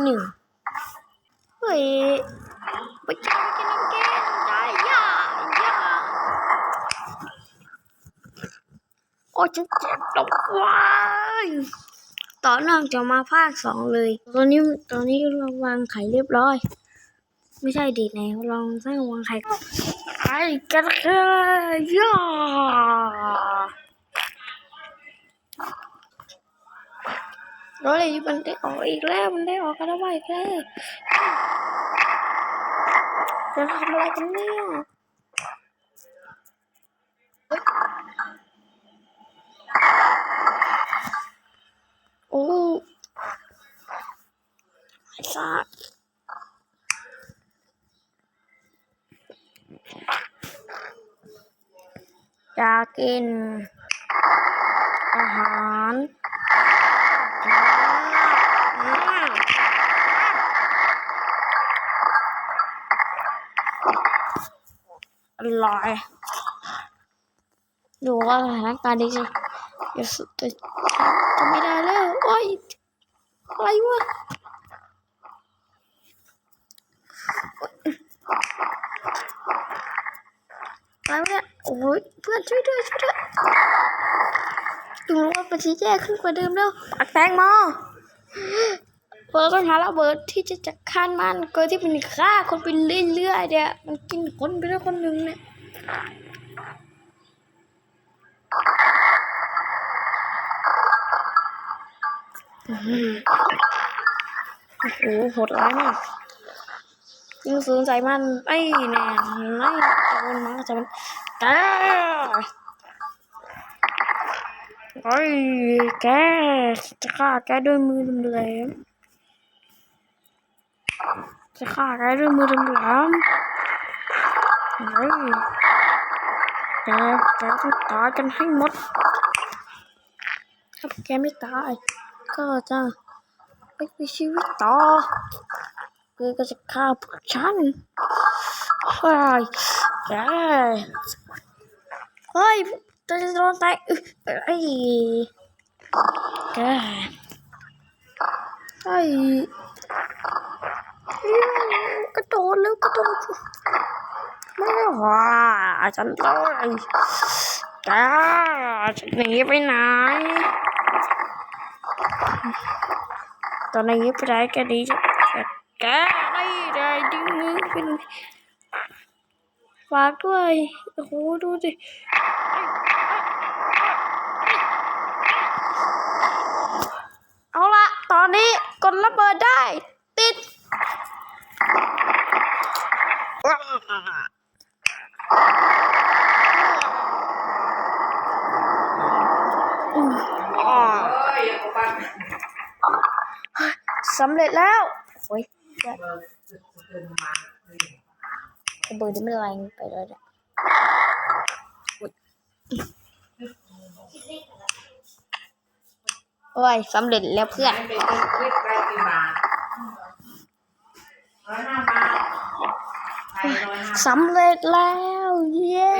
หนึ่งเฮ้ยไปกินไปกินไปกินได้ย่าย่าโอ้ฉันเจ็บตกว้ายต่อเนื่องจะมาภาคสองเลย ตอนนี้ตอนนี้เราวางไข่เรียบร้อย ไม่ใช่ดีไหนลองสร้างวางไข่ไอ้กันแค่ย่า โรเลยมันได้ออกอีกแล้ว มันได้ออกกันแล้วอีกแล้วจะทำอะไรกันเนี่ยโอ้ไอ้สัสอยากกินอาหาร อร่อยดูว่าสถานการณ์ดีสิเดี๋ยสุดจะจะไม่ได้แล้วโอ้ยอะไรวะอะไรวะเนี่ยโอ้ยเพื่อนช่วยด้วยช่วยด้วย ดูว่ามันจะแย่ขึ้นกว่าเดิมแล้วตักแตงโมเฟิร์ต้องหาระเบิดที่จะจัดการมันเกิดที่มันฆ่าคนไปเรื่อยๆเนี่ยมันกินคนไปแล้วคนหนึ่งเนี่ยโอ้โหโหดร้ายมากยิงสูงใส่มันไอ้แน่ไม่โดนมันจะมันแก เฮ้ยแกจะฆ่าแกด้วยมือดำแหลมจะฆ่าแกด้วยมือดำแหลมเฮ้ยแกแกต้องตายกันให้หมด ถ้าแกไม่ตายก็จะไม่มีชีวิตต่อคือก็จะฆ่าพวกฉันเฮ้ยแกเฮ้ย ตัวจะโดนตายเอ้ยแกไอ้กระโดดแล้วกระโดดไม่ว่าฉันเลยแกจะหนีไปไหนตอนนี้ไปไหนแกดีจะแกได้ได้ดึงมือเป็นฝากด้วยโอ้โหดูดิ เอาละตอนนี้ กดระเบิดได้ ติด สำเร็จแล้ว โอ้ยระเบิดจะไม่แรงไปเลยเนี่ยอุ๊ยโอ้ยสำเร็จแล้วเพื่อน สำเร็จแล้ว เย้